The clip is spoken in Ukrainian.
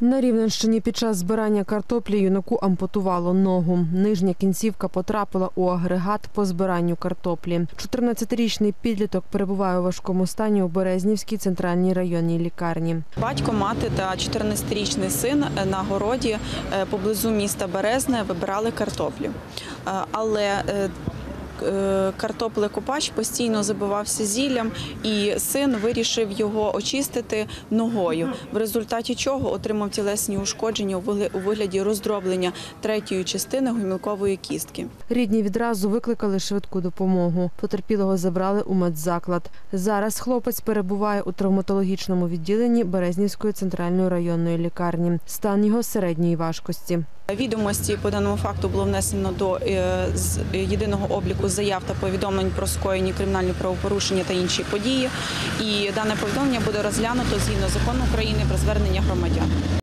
На Рівненщині під час збирання картоплі юнаку ампутувало ногу. Нижня кінцівка потрапила у агрегат по збиранню картоплі. 14-річний підліток перебуває у важкому стані у Березнівській центральній районній лікарні. Батько, мати та 14-річний син е, на городі е, поблизу міста Березне вибирали картоплю. Е, Але картоплекопач постійно забивався зіллям, і син вирішив його очистити ногою, в результаті чого отримав тілесні ушкодження у вигляді роздроблення третьої частини гомілкової кістки. Рідні відразу викликали швидку допомогу. Потерпілого забрали у медзаклад. Зараз хлопець перебуває у травматологічному відділенні Березнівської центральної районної лікарні. Стан його середньої важкості. Відомості по даному факту було внесено до е, єдиного обліку заяв та повідомлень про скоєні кримінальні правопорушення та інші події. І дане повідомлення буде розглянуто згідно закону України про звернення громадян.